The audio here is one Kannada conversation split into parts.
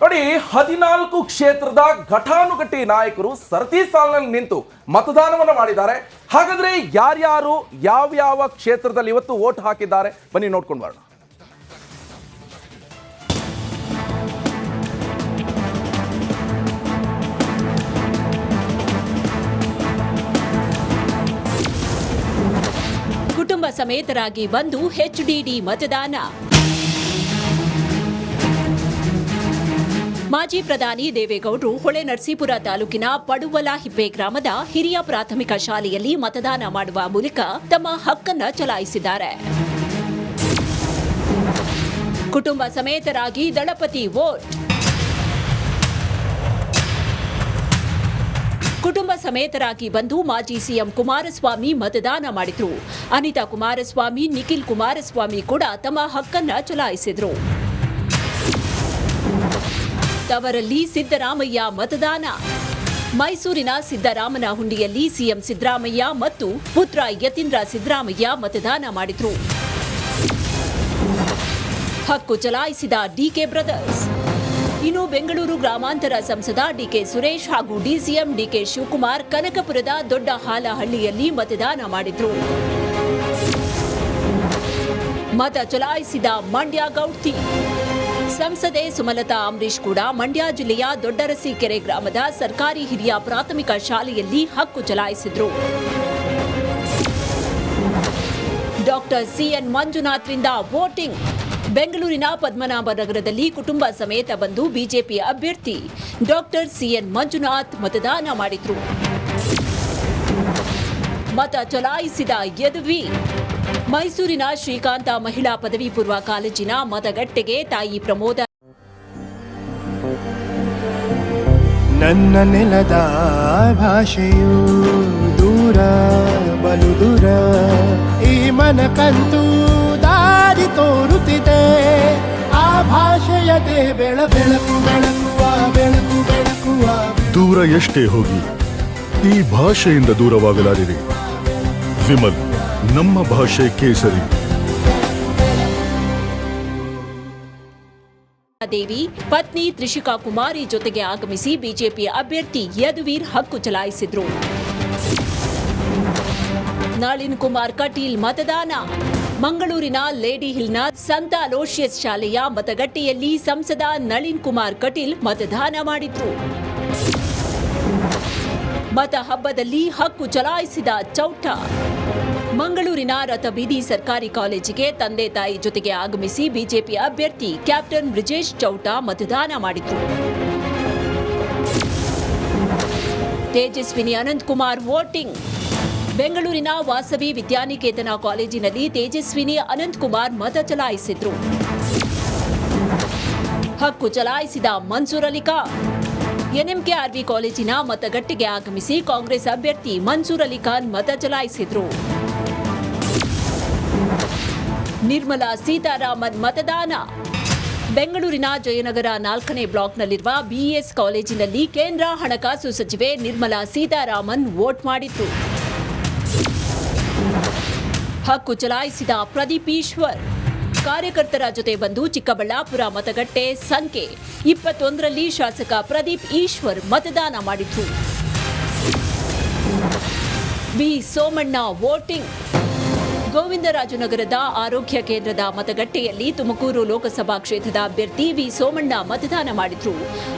ನೋಡಿ, ಹದಿನಾಲ್ಕು ಕ್ಷೇತ್ರದ ಘಟಾನುಘಟಿ ನಾಯಕರು ಸರತಿ ಸಾಲಿನಲ್ಲಿ ನಿಂತು ಮತದಾನವನ್ನು ಮಾಡಿದ್ದಾರೆ. ಹಾಗಾದ್ರೆ ಯಾರ್ಯಾರು ಯಾವ್ಯಾವ ಕ್ಷೇತ್ರದಲ್ಲಿ ಇವತ್ತು ವೋಟ್ ಹಾಕಿದ್ದಾರೆ? ಬನ್ನಿ ನೋಡ್ಕೊಂಡು ಬರೋಣ. ಕುಟುಂಬ ಸಮೇತರಾಗಿ ಬಂದು ಎಚ್ಡಿಡಿ ಮತದಾನ. ಮಾಜಿ ಪ್ರಧಾನಿ ದೇವೇಗೌಡರು ಹೊಳೆ ನರಸೀಪುರ ತಾಲೂಕಿನ ಪಡುವಲಹಿಪ್ಪೆ ಗ್ರಾಮದ ಹಿರಿಯ ಪ್ರಾಥಮಿಕ ಶಾಲೆಯಲ್ಲಿ ಮತದಾನ ಮಾಡುವ ಮೂಲಕ ತಮ್ಮ ಹಕ್ಕನ್ನು ಚಲಾಯಿಸಿದ್ದಾರೆ. ಕುಟುಂಬ ಸಮೇತರಾಗಿ ದಳಪತಿ ವೋಟ್. ಕುಟುಂಬ ಸಮೇತರಾಗಿ ಬಂದು ಮಾಜಿ ಸಿಎಂ ಕುಮಾರಸ್ವಾಮಿ ಮತದಾನ ಮಾಡಿದ್ರು. ಅನಿತಾ ಕುಮಾರಸ್ವಾಮಿ, ನಿಖಿಲ್ ಕುಮಾರಸ್ವಾಮಿ ಕೂಡ ತಮ್ಮ ಹಕ್ಕನ್ನ ಚಲಾಯಿಸಿದ್ರು. ತವರಲ್ಲಿ ಸಿದ್ದರಾಮಯ್ಯ ಮತದಾನ. ಮೈಸೂರಿನ ಸಿದ್ದರಾಮನ ಹುಂಡಿಯಲ್ಲಿ ಸಿಎಂ ಸಿದ್ದರಾಮಯ್ಯ ಮತ್ತು ಪುತ್ರ ಯತೀಂದ್ರ ಸಿದ್ದರಾಮಯ್ಯ ಮತದಾನ ಮಾಡಿದ್ರು. ಹಕ್ಕು ಚಲಾಯಿಸಿದ ಡಿಕೆ ಬ್ರದರ್ಸ್. ಇನ್ನು ಬೆಂಗಳೂರು ಗ್ರಾಮಾಂತರ ಸಂಸದ ಡಿಕೆ ಸುರೇಶ್ ಹಾಗೂ ಡಿಸಿಎಂ ಡಿಕೆ ಶಿವಕುಮಾರ್ ಕನಕಪುರದ ದೊಡ್ಡ ಹಾಲಹಳ್ಳಿಯಲ್ಲಿ ಮತದಾನ ಮಾಡಿದ್ರು. ಮತ ಚಲಾಯಿಸಿದ ಮಂಡ್ಯ ಗೌಡ್ತಿ. ಸಂಸದೆ ಸುಮಲತಾ ಅಂಬರೀಶ್ ಕೂಡ ಮಂಡ್ಯ ಜಿಲ್ಲೆಯ ದೊಡ್ಡರಸಿಕೆರೆ ಗ್ರಾಮದ ಸರ್ಕಾರಿ ಹಿರಿಯ ಪ್ರಾಥಮಿಕ ಶಾಲೆಯಲ್ಲಿ ಹಕ್ಕು ಚಲಾಯಿಸಿದ್ರು. ಡಾಕ್ಟರ್ ಸಿಎನ್ ಮಂಜುನಾಥ್ರಿಂದ ವೋಟಿಂಗ್. ಬೆಂಗಳೂರಿನ ಪದ್ಮನಾಭ ನಗರದಲ್ಲಿ ಕುಟುಂಬ ಸಮೇತ ಬಂದು ಬಿಜೆಪಿ ಅಭ್ಯರ್ಥಿ ಡಾಕ್ಟರ್ ಸಿಎನ್ ಮಂಜುನಾಥ್ ಮತದಾನ ಮಾಡಿದ್ರು. ಮತ ಚಲಾಯಿಸಿದ ಯದುವಿ ಮೈಸೂರಿನ ಶ್ರೀಕಾಂತ ಮಹಿಳಾ ಪದವಿ ಪೂರ್ವ ಕಾಲೇಜಿನ ಮತಗಟ್ಟೆಗೆ ತಾಯಿ ಪ್ರಮೋದ. ನನ್ನ ನೆಲದ ಭಾಷೆಯು ದೂರ ಬಲು ದೂರ ಈ ಮನಕಂತೂ ದಾರಿ ತೋರುತ್ತಿದೆ. ಆ ಭಾಷೆಯದೇ ಬೆಳ ಬೆಳಕು ಬೆಳಕುವ ಬೆಳಕು ಬೆಳಕುವ ದೂರ ಎಷ್ಟೇ ಹೋಗಿ ಈ ಭಾಷೆಯಿಂದ ದೂರವಾಗಲಾರಿರಿ. ವಿಮಲ್ ನಮ್ಮ ಭಾಷೆ ಕೇಸರಿ. ದೇವಿ, ಪತ್ನಿ ತ್ರಿಷಿಕಾ ಕುಮಾರಿ ಜೊತೆಗೆ ಆಗಮಿಸಿ ಬಿಜೆಪಿ ಅಭ್ಯರ್ಥಿ ಯದುವೀರ್ ಹಕ್ಕು ಚಲಾಯಿಸಿದ್ರು. ನಳಿನ್ ಕುಮಾರ್ ಕಟೀಲ್ ಮತದಾನ. ಮಂಗಳೂರಿನ ಲೇಡಿ ಹಿಲ್ನ ಸಂತ ಅಲೋಷಿಯಸ್ ಶಾಲೆಯ ಮತಗಟ್ಟೆಯಲ್ಲಿ ಸಂಸದ ನಳಿನ್ ಕುಮಾರ್ ಕಟೀಲ್ ಮತದಾನ ಮಾಡಿದ್ರು. ಮತ ಹಬ್ಬದಲ್ಲಿ ಹಕ್ಕು ಚಲಾಯಿಸಿದ ಚೌಟ. ಮಂಗಳೂರಿನ ರಥಬೀದಿ ಸರ್ಕಾರಿ ಕಾಲೇಜಿಗೆ ತಂದೆ ತಾಯಿ ಜೊತೆಗೆ ಆಗಮಿಸಿ ಬಿಜೆಪಿ ಅಭ್ಯರ್ಥಿ ಕ್ಯಾಪ್ಟನ್ ಬ್ರಿಜೇಶ್ ಚೌಟ ಮತದಾನ ಮಾಡಿದ್ರು. ತೇಜಸ್ವಿನಿ ಅನಂತಕುಮಾರ್ ವೋಟಿಂಗ್. ಬೆಂಗಳೂರಿನ ವಾಸವಿ ವಿದ್ಯಾನಿಕೇತನ ಕಾಲೇಜಿನಲ್ಲಿ ತೇಜಸ್ವಿನಿ ಅನಂತಕುಮಾರ್ ಮತ ಚಲಾಯಿಸಿದ್ರು. ಹಕ್ಕು ಚಲಾಯಿಸಿದ ಮನ್ಸೂರ್ ಅಲಿಕಾ. ಎನ್ಎಂಕೆ ಆರ್ವಿ ಕಾಲೇಜಿನ ಮತಗಟ್ಟೆಗೆ ಆಗಮಿಸಿ ಕಾಂಗ್ರೆಸ್ ಅಭ್ಯರ್ಥಿ ಮನ್ಸೂರ್ ಅಲಿಖಾನ್ ಮತ ಚಲಾಯಿಸಿದ್ರು. ನಿರ್ಮಲಾ ಸೀತಾರಾಮನ್ ಮತದಾನ. ಬೆಂಗಳೂರಿನ ಜಯನಗರ ನಾಲ್ಕನೇ ಬ್ಲಾಕ್ನಲ್ಲಿರುವ ಬಿಇಎಸ್ ಕಾಲೇಜಿನಲ್ಲಿ ಕೇಂದ್ರ ಹಣಕಾಸು ಸಚಿವೆ ನಿರ್ಮಲಾ ಸೀತಾರಾಮನ್ ವೋಟ್ ಮಾಡಿತ್ತು. ಹಕ್ಕು ಚಲಾಯಿಸಿದ ಪ್ರದೀಪ್ ಈಶ್ವರ್. ಕಾರ್ಯಕರ್ತರ ಜೊತೆ ಬಂದು ಚಿಕ್ಕಬಳ್ಳಾಪುರ ಮತಗಟ್ಟೆ ಸಂಖ್ಯೆ ಇಪ್ಪತ್ತೊಂದರಲ್ಲಿ ಶಾಸಕ ಪ್ರದೀಪ್ ಈಶ್ವರ್ ಮತದಾನ ಮಾಡಿದ್ರು ಬಿ ಸೋಮಣ್ಣ ವೋಟಿಂಗ್. ಗೋವಿಂದರಾಜನಗರದ ಆರೋಗ್ಯ ಕೇಂದ್ರದ ಮತಗಟ್ಟೆಯಲ್ಲಿ ತುಮಕೂರು ಲೋಕಸಭಾ ಕ್ಷೇತ್ರದ ಅಭ್ಯರ್ಥಿ ವಿ ಸೋಮಣ್ಣ ಮತದಾನ ಮಾಡಿದ್ರು.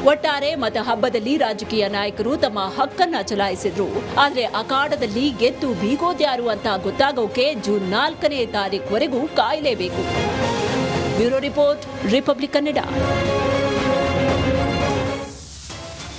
ಒಟ್ಟಾರೆ ಮತ ಹಬ್ಬದಲ್ಲಿ ರಾಜಕೀಯ ನಾಯಕರು ತಮ್ಮ ಹಕ್ಕನ್ನ ಚಲಾಯಿಸಿದ್ರು. ಆದರೆ ಅಖಾಡದಲ್ಲಿ ಗೆದ್ದು ಬೀಗೋದ್ಯಾರು ಅಂತ ಗೊತ್ತಾಗೋಕೆ ಜೂನ್ ನಾಲ್ಕನೇ ತಾರೀಕುವರೆಗೂ ಕಾಯಲೇಬೇಕು. Bureau report, republic Kannada.